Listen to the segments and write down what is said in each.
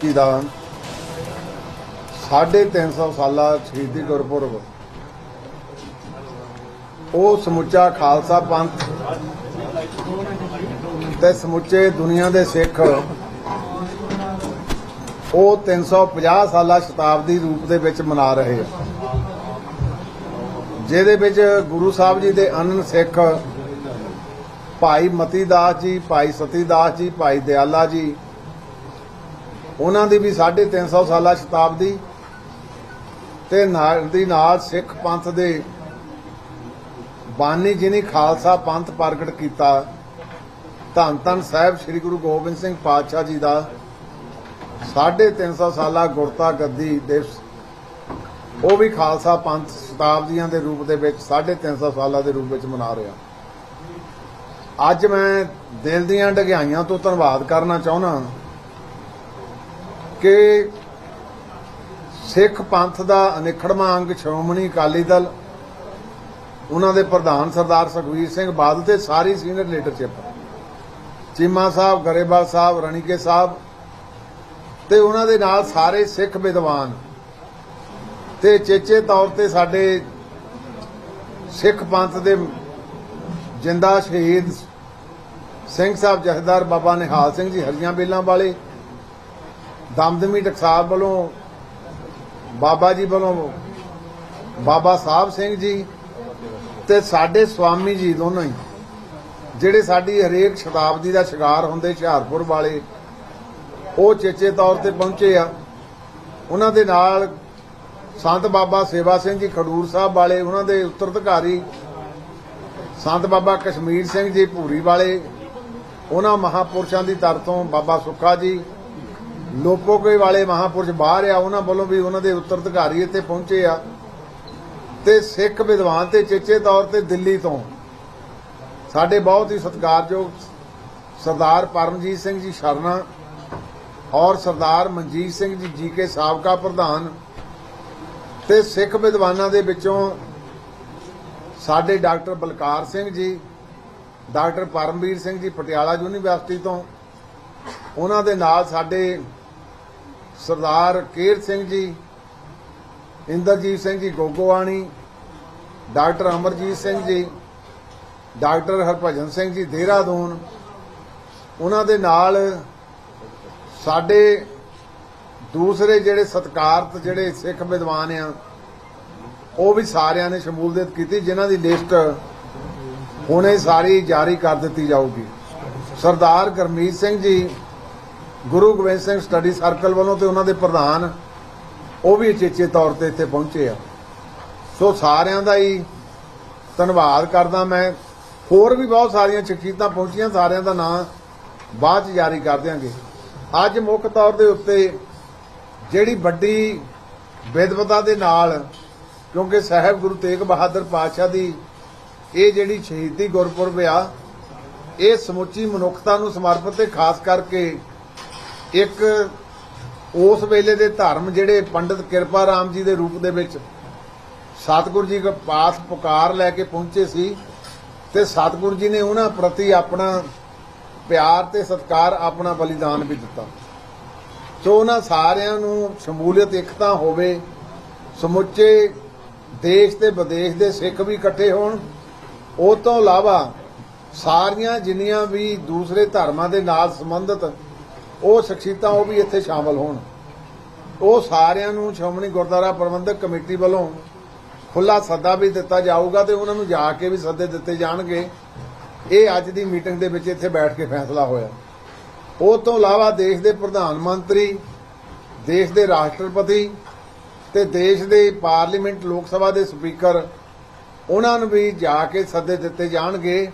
2021 ਦਾ 350 ਸਾਲਾ ਸ਼ਹੀਦੀ ਗੁਰਪੁਰਬ। ਉਹ ਸਮੁੱਚਾ ਖਾਲਸਾ ਪੰਥ ਤੇ ਸਮੁੱਚੇ ਦੁਨੀਆ ਦੇ ਸਿੱਖ ਉਹ 350 ਸਾਲਾ ਸ਼ਤਾਬਦੀ ਰੂਪ ਦੇ ਵਿੱਚ ਮਨਾ ਰਹੇ। ਆ ਜਿਹਦੇ ਵਿੱਚ ਗੁਰੂ ਸਾਹਿਬ ਜੀ ਦੇ ਅਨਨ ਸਿੱਖ ਭਾਈ ਮਤੀ ਦਾਸ ਜੀ, ਭਾਈ ਸਤੀ ਦਾਸ ਜੀ, ਭਾਈ ਦਿਆਲਾ ਜੀ ਉਹਨਾਂ ਦੀ ਵੀ 350 ਸਾਲਾ ਸ਼ਤਾਬਦੀ ਤੇ ਨਾਲ ਦੀ ਨਾਲ ਸਿੱਖ ਪੰਥ ਦੇ ਬਾਨੀ ਜਿਨੀ ਖਾਲਸਾ ਪੰਥ ਪ੍ਰਗਟ ਕੀਤਾ, ਧੰਨ ਧੰਨ ਸਾਹਿਬ ਸ੍ਰੀ ਗੁਰੂ ਗੋਬਿੰਦ ਸਿੰਘ ਪਾਤਸ਼ਾਹ ਜੀ ਦਾ 350 ਸਾਲਾ ਗੁਰਤਾ ਗੱਦੀ ਦਿਵਸ ਉਹ ਵੀ ਖਾਲਸਾ ਪੰਥ ਸ਼ਤਾਬਦੀਆਂ ਦੇ ਰੂਪ ਦੇ ਵਿੱਚ 350 ਸਾਲਾਂ ਦੇ ਰੂਪ ਵਿੱਚ ਮਨਾ ਰਿਹਾ। ਅੱਜ ਮੈਂ ਦਿਲ ਦੀਆਂ ਢਗਿਆਈਆਂ ਤੋਂ ਧੰਨਵਾਦ ਕਰਨਾ ਚਾਹੁੰਦਾ। ਕਿ ਸਿੱਖ ਪੰਥ ਦਾ ਅਨਿਖੜਵਾਂ ਅੰਗ ਸ਼੍ਰੋਮਣੀ ਅਕਾਲੀ ਦਲ, ਉਹਨਾਂ ਦੇ ਪ੍ਰਧਾਨ ਸਰਦਾਰ ਸੁਖਵੀਰ ਸਿੰਘ ਬਾਦਲ ਤੇ ਸਾਰੀ ਸੀਨੀਅਰ ਲੀਡਰਸ਼ਿਪ, ਚੀਮਾ ਸਾਹਿਬ, ਗਰੇਵਾਲ ਸਾਹਿਬ, ਰਣੀਕੇ ਸਾਹਿਬ ਤੇ ਉਹਨਾਂ ਦੇ ਨਾਲ ਸਾਰੇ ਸਿੱਖ ਵਿਦਵਾਨ ਤੇ ਚੇਚੇ ਤੌਰ ਤੇ ਸਾਡੇ ਸਿੱਖ ਪੰਥ ਦੇ ਜਿੰਦਾ ਸ਼ਹੀਦ ਸਿੰਘ ਸਾਹਿਬ ਜਥੇਦਾਰ ਬਾਬਾ ਨਿਹਾਲ ਸਿੰਘ ਜੀ ਹਰੀਆਂ ਬੇਲਾਂ ਵਾਲੇ ਦਮਦਮੀ ਟਕਸਾਲ ਵੱਲੋਂ, ਬਾਬਾ ਜੀ ਵੱਲੋਂ, ਬਾਬਾ ਸਾਹਿਬ ਸਿੰਘ ਜੀ ਤੇ ਸਾਡੇ ਸਵਾਮੀ ਜੀ ਦੋਨੋਂ ਹੀ, ਜਿਹੜੇ ਸਾਡੀ ਹਰੇਕ ਸ਼ਤਾਬਦੀ ਦਾ ਸ਼ਿਕਾਰ ਹੁੰਦੇ ਹੁਸ਼ਿਆਰਪੁਰ ਵਾਲੇ, ਉਹ ਚੇਚੇ ਤੌਰ ਤੇ ਪਹੁੰਚੇ ਆ। ਉਹਨਾਂ ਦੇ ਨਾਲ ਸੰਤ ਬਾਬਾ ਸੇਵਾ ਸਿੰਘ ਜੀ ਖਡੂਰ ਸਾਹਿਬ ਵਾਲੇ, ਉਹਨਾਂ ਦੇ ਉੱਤਰਾਧਿਕਾਰੀ ਸੰਤ ਬਾਬਾ ਕਸ਼ਮੀਰ ਸਿੰਘ ਜੀ ਭੂਰੀ ਵਾਲੇ, ਉਹਨਾਂ ਮਹਾਪੁਰਸ਼ਾਂ ਦੀ ਦਰ ਤੋਂ ਬਾਬਾ ਸੁੱਖਾ ਜੀ ਲੋਪੋਕੇ ਵਾਲੇ ਮਹਾਪੁਰਸ਼ ਬਾਹਰ ਆ, ਉਹਨਾਂ ਵੱਲੋਂ ਵੀ ਉਹਨਾਂ ਦੇ ਉੱਤਰ ਅਧਿਕਾਰੀ ਇੱਥੇ ਪਹੁੰਚੇ ਆ। ਤੇ ਸਿੱਖ ਵਿਦਵਾਨ ਤੇ ਚੇਚੇ ਤੌਰ ਤੇ ਦਿੱਲੀ ਤੋਂ ਸਾਡੇ ਬਹੁਤ ਹੀ ਸਤਿਕਾਰਯੋਗ ਸਰਦਾਰ ਪਰਮਜੀਤ ਸਿੰਘ ਜੀ ਸ਼ਰਨਾ ਔਰ ਸਰਦਾਰ ਮਨਜੀਤ ਸਿੰਘ ਜੀ ਜੀ ਕੇ ਸਾਬਕਾ ਪ੍ਰਧਾਨ ਤੇ ਸਿੱਖ ਵਿਦਵਾਨਾਂ ਦੇ ਵਿੱਚੋਂ ਸਾਡੇ doctor Balkar Singh ji, doctor Paramvir Singh ji Patiala university ਤੋਂ, ਉਹਨਾਂ ਦੇ ਨਾਲ ਸਾਡੇ ਸਰਦਾਰ ਕੇਰ ਸਿੰਘ ਜੀ, ਇੰਦਰਜੀਤ ਸਿੰਘ ਜੀ ਗੋਗੋਵਾਣੀ, ਡਾਕਟਰ ਅਮਰਜੀਤ ਸਿੰਘ ਜੀ, ਡਾਕਟਰ ਹਰਭਜਨ ਸਿੰਘ ਜੀ ਦੇਹਰਾਦੂਨ, ਉਹਨਾਂ ਦੇ ਨਾਲ ਸਾਡੇ ਦੂਸਰੇ ਜਿਹੜੇ ਸਤਕਾਰਤ ਜਿਹੜੇ ਸਿੱਖ ਵਿਦਵਾਨ ਆ, ਉਹ ਵੀ ਸਾਰਿਆਂ ਨੇ ਸ਼ਮੂਲੀਅਤ ਕੀਤੀ, ਜਿਨ੍ਹਾਂ ਦੀ ਲਿਸਟ ਹੁਣੇ ਸਾਰੀ ਜਾਰੀ ਕਰ ਦਿੱਤੀ ਜਾਊਗੀ। ਸਰਦਾਰ ਗਰਮੀਤ ਸਿੰਘ ਜੀ ਗੁਰੂ ਗੋਬਿੰਦ ਸਿੰਘ ਸਟੱਡੀ ਸਰਕਲ ਵੱਲੋਂ ਤੇ ਉਹਨਾਂ ਦੇ ਪ੍ਰਧਾਨ, ਉਹ ਵੀ ਚੇਚੇ ਤੌਰ ਤੇ ਇੱਥੇ ਪਹੁੰਚੇ ਆ। ਸੋ ਸਾਰਿਆਂ ਦਾ ਹੀ ਧੰਨਵਾਦ ਕਰਦਾ ਮੈਂ। ਹੋਰ ਵੀ ਬਹੁਤ ਸਾਰੀਆਂ ਸ਼ਖਸੀਅਤਾਂ ਪਹੁੰਚੀਆਂ, ਸਾਰਿਆਂ ਦਾ ਨਾਂ ਬਾਅਦ ਚ ਜਾਰੀ ਕਰ ਦਿਆਂਗੇ। ਅੱਜ ਮੁੱਖ ਤੌਰ ਦੇ ਉੱਤੇ ਜਿਹੜੀ ਵੱਡੀ ਵਿਦਵਤਾ ਦੇ ਨਾਲ, ਕਿਉਂਕਿ ਸਾਹਿਬ ਗੁਰੂ ਤੇਗ ਬਹਾਦਰ ਪਾਤਸ਼ਾਹ ਦੀ ਇਹ ਜਿਹੜੀ ਸ਼ਹੀਦੀ ਗੁਰਪੁਰਬ ਆ, ਇਹ ਸਮੁੱਚੀ ਮਨੁੱਖਤਾ ਨੂੰ ਸਮਰਪਿਤ ਤੇ ਖਾਸ ਕਰਕੇ ਇੱਕ ਉਸ ਵੇਲੇ ਦੇ ਧਰਮ ਜਿਹੜੇ ਪੰਡਿਤ ਕਿਰਪਾ ਰਾਮ ਜੀ ਦੇ ਰੂਪ ਦੇ ਵਿੱਚ ਸਤਿਗੁਰੂ ਜੀ ਦੇ ਪਾਸ ਪੁਕਾਰ ਲੈ ਕੇ ਪਹੁੰਚੇ ਸੀ ਤੇ ਸਤਿਗੁਰੂ ਜੀ ਨੇ ਉਹਨਾਂ ਪ੍ਰਤੀ ਆਪਣਾ ਪਿਆਰ ਤੇ ਸਤਿਕਾਰ ਆਪਣਾ ਬਲੀਦਾਨ ਵੀ ਦਿੱਤਾ। ਸੋ ਉਹਨਾਂ ਸਾਰਿਆਂ ਨੂੰ ਸ਼ਮੂਲੀਅਤ ਇਕਤਾ ਹੋਵੇ, ਸਮੁੱਚੇ ਦੇਸ਼ ਤੇ ਵਿਦੇਸ਼ ਦੇ ਸਿੱਖ ਵੀ ਇਕੱਠੇ ਹੋਣ, ਉਹ ਤੋਂ ਇਲਾਵਾ ਸਾਰੀਆਂ ਜਿੰਨੀਆਂ ਵੀ ਦੂਸਰੇ ਧਰਮਾਂ ਦੇ ਨਾਲ ਸੰਬੰਧਿਤ ਉਹ ਸ਼ਖਸੀਅਤਾਂ ਉਹ ਵੀ ਇੱਥੇ ਸ਼ਾਮਲ ਹੋਣ। ਉਹ ਸਾਰਿਆਂ ਨੂੰ ਸ਼੍ਰੋਮਣੀ ਗੁਰਦੁਆਰਾ ਪ੍ਰਬੰਧਕ ਕਮੇਟੀ ਵੱਲੋਂ ਖੁੱਲਾ ਸੱਦਾ ਵੀ ਦਿੱਤਾ ਜਾਊਗਾ ਤੇ ਉਹਨਾਂ ਨੂੰ ਜਾ ਕੇ ਵੀ ਸੱਦੇ ਦਿੱਤੇ ਜਾਣਗੇ। ਇਹ ਅੱਜ ਦੀ ਮੀਟਿੰਗ ਦੇ ਵਿੱਚ ਇੱਥੇ ਬੈਠ ਕੇ ਫੈਸਲਾ ਹੋਇਆ। ਉਹ ਤੋਂ ਇਲਾਵਾ ਦੇਸ਼ ਦੇ ਪ੍ਰਧਾਨ ਮੰਤਰੀ, ਦੇਸ਼ ਦੇ ਰਾਸ਼ਟਰਪਤੀ ਤੇ ਦੇਸ਼ ਦੇ ਪਾਰਲੀਮੈਂਟ ਲੋਕ ਸਭਾ ਦੇ ਸਪੀਕਰ, ਉਹਨਾਂ ਨੂੰ ਵੀ ਜਾ ਕੇ ਸੱਦੇ ਦਿੱਤੇ ਜਾਣਗੇ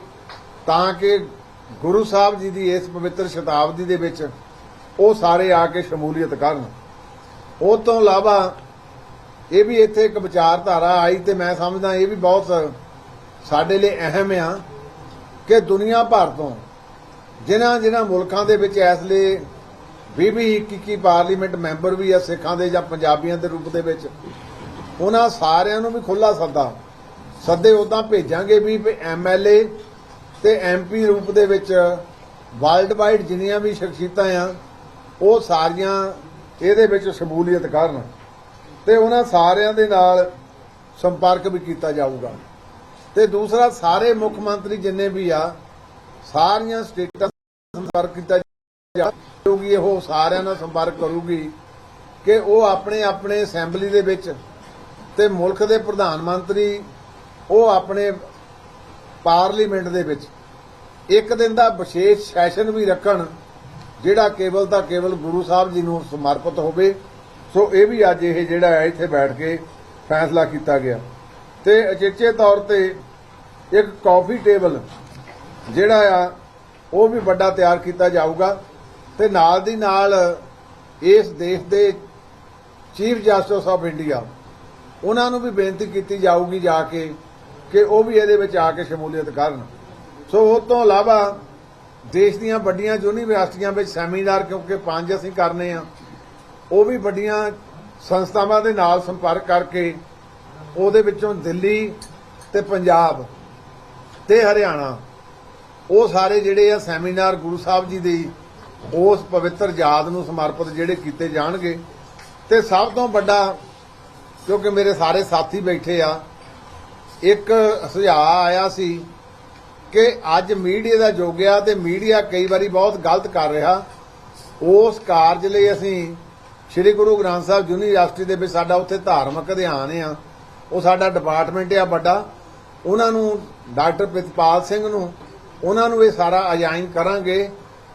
ਤਾਂ ਕਿ ਗੁਰੂ ਸਾਹਿਬ ਜੀ ਦੀ ਇਸ ਪਵਿੱਤਰ ਸ਼ਤਾਬਦੀ ਦੇ ਵਿੱਚ ਉਹ ਸਾਰੇ ਆ ਕੇ ਸ਼ਮੂਲੀਅਤ ਕਰਨ। ਉਹ ਤੋਂ ਇਲਾਵਾ ਇਹ ਵੀ ਇੱਥੇ ਇੱਕ ਵਿਚਾਰਧਾਰਾ ਆਈ ਤੇ ਮੈਂ ਸਮਝਦਾ ਇਹ ਵੀ ਬਹੁਤ ਸਾਡੇ ਲਈ ਅਹਿਮ ਆ ਕਿ ਦੁਨੀਆ ਭਰ ਤੋਂ ਜਿਨ੍ਹਾਂ ਜਿਨ੍ਹਾਂ ਮੁਲਕਾਂ ਦੇ ਵਿੱਚ ਇਸ ਲਈ 20 20 21 21 ਪਾਰਲੀਮੈਂਟ ਮੈਂਬਰ ਵੀ ਆ, ਸਿੱਖਾਂ ਦੇ ਜਾਂ ਪੰਜਾਬੀਆਂ ਦੇ ਰੂਪ ਦੇ ਵਿੱਚ, ਉਹਨਾਂ ਸਾਰਿਆਂ ਨੂੰ ਵੀ ਖੁੱਲਾ ਸੱਦਾ। ਸੱਦੇ ਉਦਾਂ ਭੇਜਾਂਗੇ ਵੀ ਐਮਐਲਏ ਤੇ ਐਮਪੀ ਰੂਪ ਦੇ ਵਿੱਚ ਵਰਲਡ ਵਾਈਡ ਜਿੰਨੀਆਂ ਵੀ ਸ਼ਖਸੀਅਤਾਂ ਆ ਉਹ ਸਾਰੀਆਂ ਇਹਦੇ ਵਿੱਚ ਸ਼ਮੂਲੀਅਤ ਕਰਨ ਤੇ ਉਹਨਾਂ ਸਾਰਿਆਂ ਦੇ ਨਾਲ ਸੰਪਰਕ ਵੀ ਕੀਤਾ ਜਾਊਗਾ। ਤੇ ਦੂਸਰਾ, ਸਾਰੇ ਮੁੱਖ ਮੰਤਰੀ ਜਿੰਨੇ ਵੀ ਆ, ਸਾਰੀਆਂ ਸਟੇਟਾਂ ਸੰਪਰਕ ਕੀਤਾ ਜਾਊਗੀ ਉਹ ਸਾਰਿਆਂ ਨਾਲ ਸੰਪਰਕ ਕਰੂਗੀ ਕਿ ਉਹ ਆਪਣੇ ਆਪਣੇ ਅਸੈਂਬਲੀ ਦੇ ਵਿੱਚ ਤੇ ਮੁਲਕ ਦੇ ਪ੍ਰਧਾਨ ਮੰਤਰੀ, ਉਹ ਆਪਣੇ ਪਾਰਲੀਮੈਂਟ ਦੇ ਵਿੱਚ। ਇੱਕ ਦਿਨ ਦਾ ਵਿਸ਼ੇਸ਼ ਸੈਸ਼ਨ ਵੀ ਰੱਖਣ ਜਿਹੜਾ ਕੇਵਲ ਤਾਂ ਕੇਵਲ ਗੁਰੂ ਸਾਹਿਬ ਜੀ ਨੂੰ ਸਮਰਪਿਤ ਹੋਵੇ, ਸੋ ਇਹ ਵੀ ਅੱਜ ਇਹ ਜਿਹੜਾ ਹੈ, ਇੱਥੇ ਬੈਠ ਕੇ ਫੈਸਲਾ ਕੀਤਾ ਗਿਆ। ਤੇ ਅਚੇਚੇ ਤੌਰ ਤੇ ਇੱਕ ਕਾਫੀ ਟੇਬਲ ਜਿਹੜਾ ਆ, ਉਹ ਵੀ ਵੱਡਾ ਤਿਆਰ ਕੀਤਾ ਜਾਊਗਾ ਤੇ ਨਾਲ ਦੀ ਨਾਲ ਇਸ ਦੇਸ਼ ਦੇ ਚੀਫ ਜਸਟਿਸ ਆਫ ਇੰਡੀਆ, ਉਹਨਾਂ ਨੂੰ ਵੀ ਬੇਨਤੀ ਕੀਤੀ ਜਾਊਗੀ ਜਾ ਕੇ ਕਿ ਉਹ ਵੀ ਇਹਦੇ ਵਿੱਚ ਆ ਕੇ ਸ਼ਮੂਲੀਅਤ ਕਰਨ। ਸੋ ਉਹ ਤੋਂ ਇਲਾਵਾ ਦੇਸ਼ ਦੀਆਂ ਵੱਡੀਆਂ ਯੂਨੀਵਰਸਿਟੀਆਂ ਵਿੱਚ ਸੈਮੀਨਾਰ ਕਿਉਂਕਿ ਪੰਜ ਅਸੀਂ ਕਰਨੇ ਆ, ਉਹ ਵੀ ਵੱਡੀਆਂ ਸੰਸਥਾਵਾਂ ਦੇ ਨਾਲ ਸੰਪਰਕ ਕਰਕੇ ਉਹਦੇ ਵਿੱਚੋਂ ਦਿੱਲੀ ਤੇ ਪੰਜਾਬ ਤੇ ਹਰਿਆਣਾ, ਉਹ ਸਾਰੇ ਜਿਹੜੇ ਆ ਸੈਮੀਨਾਰ ਗੁਰੂ ਸਾਹਿਬ ਜੀ ਦੀ, ਉਸ ਪਵਿੱਤਰ ਯਾਦ ਨੂੰ ਸਮਰਪਿਤ ਜਿਹੜੇ ਕੀਤੇ ਜਾਣਗੇ। ਤੇ ਸਭ ਤੋਂ ਵੱਡਾ, ਕਿਉਂਕਿ ਮੇਰੇ ਸਾਰੇ ਸਾਥੀ ਬੈਠੇ ਆ, ਇੱਕ ਸੁਝਾਅ ਆਇਆ ਸੀ ਕਿ ਅੱਜ ਮੀਡੀਆ ਦਾ ਯੁੱਗ ਆ ਤੇ ਮੀਡੀਆ ਕਈ ਵਾਰੀ ਬਹੁਤ ਗਲਤ ਕਰ ਰਿਹਾ। ਉਸ ਕਾਰਜ ਲਈ ਅਸੀਂ ਸ੍ਰੀ ਗੁਰੂ ਗ੍ਰੰਥ ਸਾਹਿਬ ਯੂਨੀਵਰਸਿਟੀ ਦੇ ਵਿੱਚ ਸਾਡਾ ਉੱਥੇ ਧਾਰਮਿਕ ਅਧਿਆਨ ਆ। ਉਹ ਸਾਡਾ ਡਿਪਾਰਟਮੈਂਟ ਆ ਵੱਡਾ। ਉਹਨਾਂ ਨੂੰ ਡਾਕਟਰ ਪ੍ਰਿਤਪਾਲ ਸਿੰਘ ਨੂੰ, ਉਹਨਾਂ ਨੂੰ ਇਹ ਸਾਰਾ ਅਜਾਇਨ ਕਰਾਂਗੇ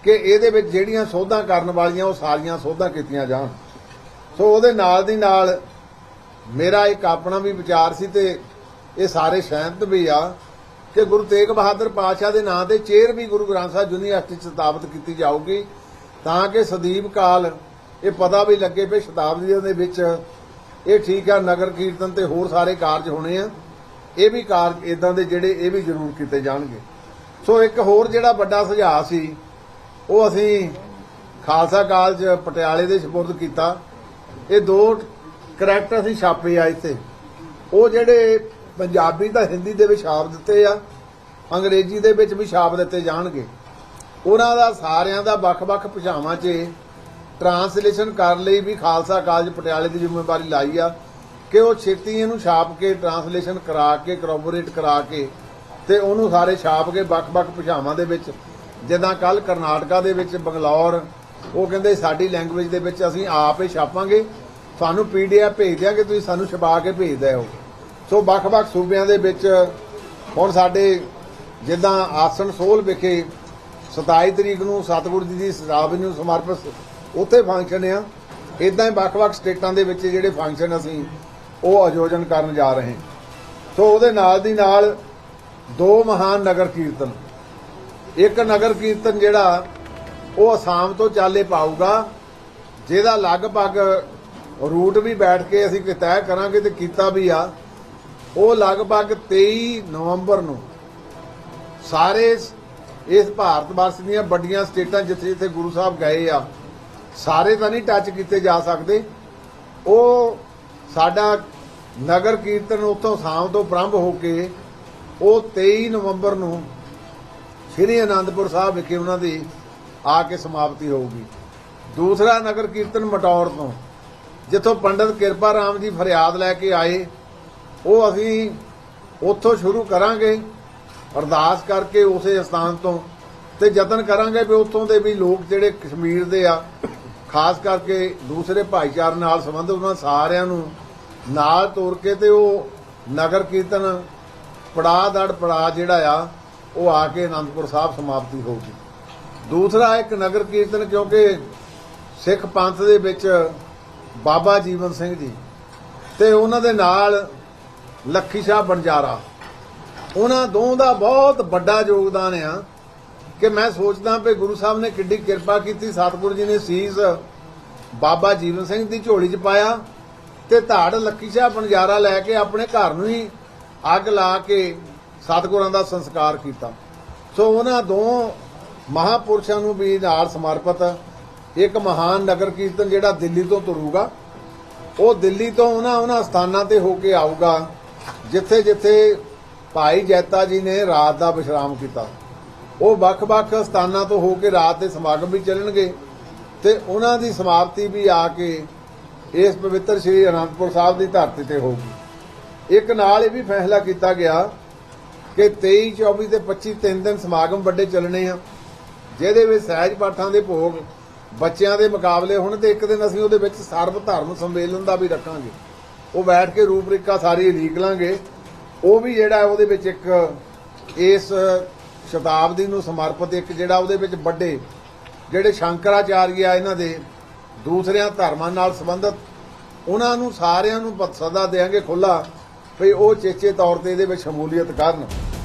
ਕਿ ਇਹਦੇ ਵਿੱਚ ਜਿਹੜੀਆਂ ਸੋਧਾਂ ਕਰਨ ਵਾਲੀਆਂ ਉਹ ਸਾਰੀਆਂ ਸੋਧਾਂ ਕੀਤੀਆਂ ਜਾਣ। ਸੋ ਉਹਦੇ ਨਾਲ ਦੀ ਨਾਲ ਮੇਰਾ ਇੱਕ ਆਪਣਾ ਵੀ ਵਿਚਾਰ ਸੀ ਤੇ ਇਹ ਸਾਰੇ ਸਹਿਮਤ ਵੀ ਆ। ਕਿ ਗੁਰੂ ਤੇਗ ਬਹਾਦਰ ਪਾਤਸ਼ਾਹ ਦੇ ਨਾਂ ਤੇ ਚੇਅਰ ਵੀ ਗੁਰੂ ਗ੍ਰੰਥ ਸਾਹਿਬ ਯੂਨੀਵਰਸਿਟੀ 'ਚ ਸਥਾਪਿਤ ਕੀਤੀ ਜਾਊਗੀ, ਤਾਂ ਕਿ ਸਦੀਪ ਕਾਲ ਇਹ ਪਤਾ ਵੀ ਲੱਗੇ ਵੀ ਸ਼ਤਾਬਦੀਆਂ ਦੇ ਵਿੱਚ ਇਹ ਠੀਕ ਆ, ਨਗਰ ਕੀਰਤਨ ਤੇ ਹੋਰ ਸਾਰੇ ਕਾਰਜ ਹੋਣੇ ਆ। ਇਹ ਵੀ ਕਾਰਜ ਇਦਾਂ ਦੇ ਜਿਹੜੇ ਇਹ ਵੀ ਜ਼ਰੂਰ ਕੀਤੇ ਜਾਣਗੇ। ਸੋ ਇੱਕ ਹੋਰ ਜਿਹੜਾ ਵੱਡਾ ਸੁਝਾਅ ਸੀ, ਉਹ ਅਸੀਂ ਖਾਲਸਾ ਕਾਲਜ ਪਟਿਆਲੇ ਦੇ ਸਪੁਰਦ ਕੀਤਾ। ਇਹ ਦੋ ਕਰੈਕਟਰ ਅਸੀਂ ਛਾਪੇ ਆ ਇੱਥੇ। ਉਹ ਜਿਹੜੇ ਪੰਜਾਬੀ ਤਾਂ ਹਿੰਦੀ ਦੇ ਵਿੱਚ ਛਾਪ ਦਿੱਤੇ ਆ, ਅੰਗਰੇਜ਼ੀ ਦੇ ਵਿੱਚ ਵੀ ਛਾਪ ਦਿੱਤੇ ਜਾਣਗੇ। ਉਹਨਾਂ ਦਾ ਸਾਰਿਆਂ ਦਾ ਵੱਖ-ਵੱਖ ਭਾਸ਼ਾਵਾਂ 'ਚ ਟਰਾਂਸਲੇਸ਼ਨ ਕਰਨ ਲਈ ਵੀ ਖਾਲਸਾ ਕਾਲਜ ਪਟਿਆਲੇ ਦੀ ਜ਼ਿੰਮੇਵਾਰੀ ਲਾਈ ਆ ਕਿ ਉਹ ਛੇਤੀ ਇਹਨੂੰ ਛਾਪ ਕੇ ਟਰਾਂਸਲੇਸ਼ਨ ਕਰਾ ਕੇ ਕਰੋਬੋਰੇਟ ਕਰਾ ਕੇ ਤੇ ਉਹਨੂੰ ਸਾਰੇ ਛਾਪ ਕੇ ਵੱਖ-ਵੱਖ ਭਾਸ਼ਾਵਾਂ ਦੇ ਵਿੱਚ, ਜਿੱਦਾਂ ਕੱਲ ਕਰਨਾਟਕਾ ਦੇ ਵਿੱਚ ਬੰਗਲੌਰ, ਉਹ ਕਹਿੰਦੇ ਸਾਡੀ ਲੈਂਗੁਏਜ ਦੇ ਵਿੱਚ ਅਸੀਂ ਆਪ ਹੀ ਛਾਪਾਂਗੇ। ਸਾਨੂੰ ਪੀਡੀਐਫ ਭੇਜ ਦਿਆਂਗੇ, ਤੁਸੀਂ ਸਾਨੂੰ ਛਪਾ ਕੇ ਭੇਜ ਦਿਓ। ਸੋ ਵੱਖ-ਵੱਖ ਸੂਬਿਆਂ ਦੇ ਵਿੱਚ ਹੁਣ ਸਾਡੇ ਜਿੱਦਾਂ ਆਸਣ ਸੋਲ ਵਿਖੇ 27 ਤਰੀਕ ਨੂੰ ਸਤਿਗੁਰੂ ਜੀ ਦੀ ਸ਼ਤਾਬਦੀ ਨੂੰ ਸਮਰਪਿਤ ਉੱਥੇ ਫੰਕਸ਼ਨ ਆ। ਇਦਾਂ ਹੀ ਵੱਖ-ਵੱਖ ਸਟੇਟਾਂ ਦੇ ਵਿੱਚ ਜਿਹੜੇ ਫੰਕਸ਼ਨ ਅਸੀਂ ਉਹ ਆਯੋਜਨ ਕਰਨ ਜਾ ਰਹੇ ਸੋ ਉਹਦੇ ਨਾਲ ਦੀ ਨਾਲ ਦੋ ਮਹਾਨ ਨਗਰ ਕੀਰਤਨ। ਇੱਕ ਨਗਰ ਕੀਰਤਨ ਜਿਹੜਾ ਉਹ ਅਸਾਮ ਤੋਂ ਚਾਲੇ ਪਾਊਗਾ, ਜਿਹਦਾ ਲਗਭਗ ਰੂਟ ਵੀ ਬੈਠ ਕੇ ਅਸੀਂ ਤੈਅ ਕਰਾਂਗੇ ਤੇ ਕੀਤਾ ਵੀ ਆ। ਉਹ ਲਗਭਗ 23 ਨਵੰਬਰ ਨੂੰ ਸਾਰੇ ਇਸ- ਭਾਰਤ ਵਰਸ਼ ਦੀਆਂ ਵੱਡੀਆਂ ਸਟੇਟਾਂ ਜਿੱਥੇ ਜਿੱਥੇ ਗੁਰੂ ਸਾਹਿਬ ਗਏ ਆ, ਸਾਰੇ ਤਾਂ ਨਹੀਂ ਟੱਚ ਕੀਤੇ ਜਾ ਸਕਦੇ। ਉਹ ਸਾਡਾ ਨਗਰ ਕੀਰਤਨ ਉੱਥੋਂ ਸ਼ਾਮ ਤੋਂ ਪ੍ਰਾਰੰਭ ਹੋ ਕੇ ਉਹ 23 ਨਵੰਬਰ ਨੂੰ ਸ੍ਰੀ ਅਨੰਦਪੁਰ ਸਾਹਿਬ ਵਿਖੇ ਉਹਨਾਂ ਦੀ ਆ ਕੇ ਸਮਾਪਤੀ ਹੋਊਗੀ। ਦੂਸਰਾ ਨਗਰ ਕੀਰਤਨ ਮਟੌਰ ਤੋਂ, ਜਿੱਥੋਂ ਪੰਡਤ ਕਿਰਪਾ ਰਾਮ ਜੀ ਫਰਿਆਦ ਲੈ ਕੇ ਆਏ। ਉਹ ਅਸੀਂ ਉੱਥੋਂ ਸ਼ੁਰੂ ਕਰਾਂਗੇ, ਅਰਦਾਸ ਕਰਕੇ ਉਸੇ ਸਥਾਨ ਤੋਂ। ਤੇ ਯਤਨ ਕਰਾਂਗੇ ਵੀ ਉੱਥੋਂ ਦੇ ਵੀ ਲੋਕ ਜਿਹੜੇ ਕਸ਼ਮੀਰ ਦੇ ਆ, ਖਾਸ ਕਰਕੇ ਦੂਸਰੇ ਭਾਈਚਾਰੇ ਨਾਲ ਸੰਬੰਧ ਉਹਨਾਂ ਸਾਰਿਆਂ ਨੂੰ ਨਾਲ ਤੋਰ ਕੇ ਤੇ ਉਹ ਨਗਰ ਕੀਰਤਨ ਪੜਾ ਦੜ ਪੜਾ ਜਿਹੜਾ ਆ, ਉਹ ਆ ਕੇ ਅਨੰਦਪੁਰ ਸਾਹਿਬ ਸਮਾਪਤੀ ਹੋਊਗੀ ਦੂਸਰਾ ਇੱਕ ਨਗਰ ਕੀਰਤਨ, ਕਿਉਂਕਿ ਸਿੱਖ ਪੰਥ ਦੇ ਵਿੱਚ ਬਾਬਾ ਜੀਵਨ ਸਿੰਘ ਜੀ ਤੇ ਉਹਨਾਂ ਦੇ ਨਾਲ ਲੱਖੀ ਸ਼ਾਹ ਬੰਜਾਰਾ। ਉਹਨਾਂ ਦੋਹਾਂ ਦਾ ਬਹੁਤ ਵੱਡਾ ਯੋਗਦਾਨ ਆ ਕਿ ਮੈਂ ਸੋਚਦਾ ਕਿ ਗੁਰੂ ਸਾਹਿਬ ਨੇ ਕਿੱਡੀ ਕਿਰਪਾ ਕੀਤੀ, ਸਤਿਗੁਰੂ ਜੀ ਨੇ ਸੀਸ ਬਾਬਾ ਜੀਵਨ ਸਿੰਘ ਦੀ ਝੋਲੀ 'ਚ ਪਾਇਆ ਤੇ ਧਾੜ ਲੱਖੀ ਸ਼ਾਹ ਬੰਜਾਰਾ ਲੈ ਕੇ ਆਪਣੇ ਘਰ ਨੂੰ ਹੀ ਅੱਗ ਲਾ ਕੇ ਸਤਿਗੁਰਾਂ ਦਾ ਸੰਸਕਾਰ ਕੀਤਾ। ਸੋ ਉਹਨਾਂ ਦੋ ਮਹਾਪੁਰਸ਼ਾਂ ਨੂੰ ਵੀ ਨਾਲ ਸਮਰਪਿਤ ਇੱਕ ਮਹਾਨ ਨਗਰ ਕੀਰਤਨ ਜਿਹੜਾ ਦਿੱਲੀ ਤੋਂ ਤੁਰੂਗਾ। ਉਹ ਦਿੱਲੀ ਤੋਂ ਉਹਨਾਂ ਉਹਨਾਂ ਸਥਾਨਾਂ ਤੇ ਹੋ ਕੇ ਆਊਗਾ। ਜਿੱਥੇ ਜਿੱਥੇ ਭਾਈ ਜੈਤਾ ਜੀ ਨੇ ਰਾਤ ਦਾ ਵਿਸ਼ਰਾਮ ਕੀਤਾ, ਉਹ ਵੱਖ-ਵੱਖ ਸਥਾਨਾਂ ਤੋਂ ਹੋ ਕੇ ਰਾਤ ਦੇ ਸਮਾਗਮ ਵੀ ਚੱਲਣਗੇ ਤੇ ਉਹਨਾਂ ਦੀ ਸਮਾਪਤੀ ਵੀ ਆ ਕੇ ਇਸ ਪਵਿੱਤਰ ਸ੍ਰੀ ਅਨੰਦਪੁਰ ਸਾਹਿਬ ਦੀ ਧਰਤੀ ਤੇ ਹੋਊਗੀ। ਇੱਕ ਨਾਲ ਇਹ ਵੀ ਫੈਸਲਾ ਕੀਤਾ ਗਿਆ ਕਿ 23 24 ਤੇ 25 ਤਿੰਨ ਦਿਨ ਸਮਾਗਮ ਵੱਡੇ ਚੱਲਣੇ ਆ, ਜਿਹਦੇ ਵਿੱਚ ਸਹਿਜ ਪਾਠਾਂ ਦੇ ਭੋਗ ਬੱਚਿਆਂ ਦੇ ਮੁਕਾਬਲੇ ਹੁਣ ਤੇ ਇੱਕ ਦਿਨ ਅਸੀਂ ਉਹਦੇ ਵਿੱਚ ਸਰਵ ਧਰਮ ਸੰਮੇਲਨ ਦਾ ਵੀ ਰੱਖਾਂਗੇ। ਉਹ ਬੈਠ ਕੇ ਰੂਪਰੇਖਾ ਸਾਰੀ ਲੀਕ ਲਾਂਗੇ। ਉਹ ਵੀ ਜਿਹੜਾ ਉਹਦੇ ਵਿੱਚ ਇੱਕ ਇਸ ਸ਼ਤਾਬਦੀ ਨੂੰ ਸਮਰਪਿਤ ਇੱਕ ਜਿਹੜਾ ਉਹਦੇ ਵਿੱਚ ਵੱਡੇ ਜਿਹੜੇ ਸ਼ੰਕਰਾਚਾਰੀਆ ਆ ਇਹਨਾਂ ਦੇ ਦੂਸਰਿਆਂ ਧਰਮਾਂ ਨਾਲ ਸੰਬੰਧਿਤ, ਉਹਨਾਂ ਨੂੰ ਸਾਰਿਆਂ ਨੂੰ ਪ- ਸੱਦਾ ਦੇਾਂਗੇ ਖੁੱਲਾ ਵੀ ਉਹ ਚੇਚੇ ਤੌਰ ਤੇ ਇਹਦੇ ਵਿੱਚ ਸ਼ਮੂਲੀਅਤ ਕਰਨ।